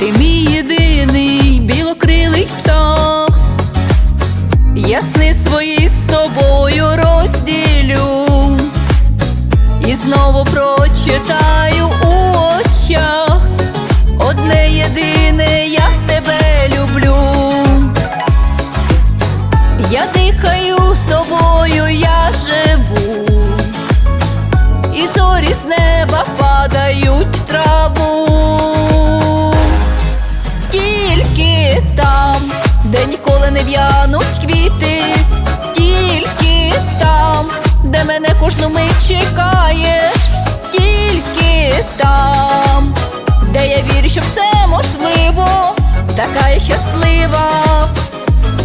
ти мій єдиний білокрилий птах, ясни сни свої з тобою розділю. І знову прочитаю у очах. Одне єдине, я тебе люблю, я дихаю тобою, я живу, і зорі з неба падають. Мене кожну мить чекаєш, тільки там, де я вірю, що все можливо, така я щаслива,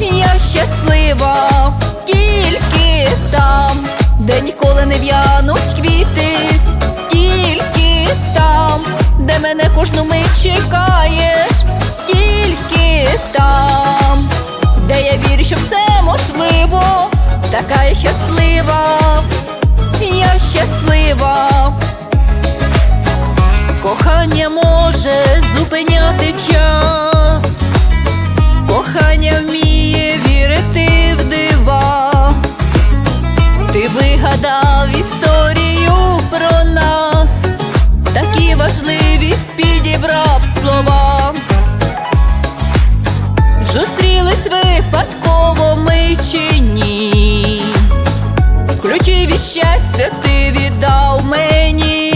я щаслива, тільки там, де ніколи не в'януть квіти, тільки там, де мене кожну мить чекаєш, тільки там, де я вірю, що все можливо, така щаслива, я щаслива. Кохання може зупиняти час, кохання вміє вірити в дива. Ти вигадав історію про нас, такі важливі підібрав Від щастя ти віддав мені.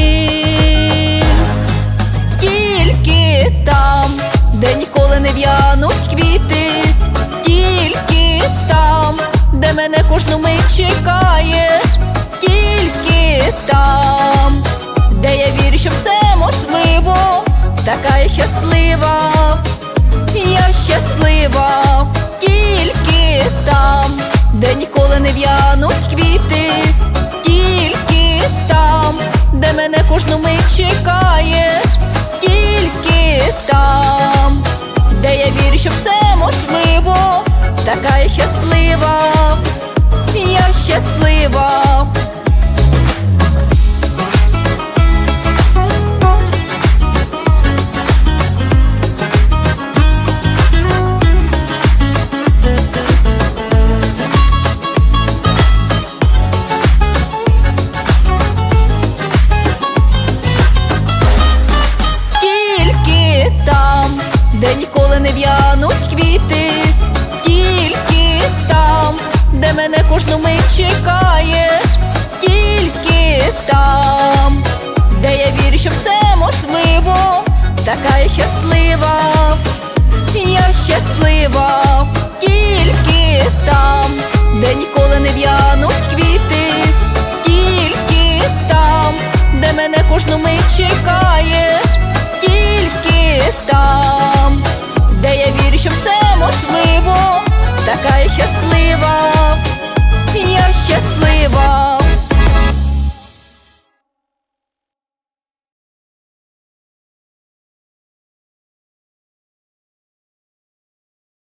Тільки там, де ніколи не в'януть квіти, тільки там, де мене кожну мить чекаєш, тільки там, де я вірю, що все можливо, така я щаслива, я щаслива, тільки там, де ніколи не в'януть квіти, тільки там, де мене кожну мить чекаєш, тільки там, де я вірю, що все можливо, така я щаслива, я щаслива. Де ніколи не в'януть квіти, тільки там, де мене кожну мить чекаєш, тільки там, де я вірю, що все можливо, така я щаслива, я щаслива, тільки там, де ніколи не в'януть квіти, тільки там, де мене кожну мить чекаєш, тільки там, де я вірю, що все можливо, така я щаслива, я щаслива.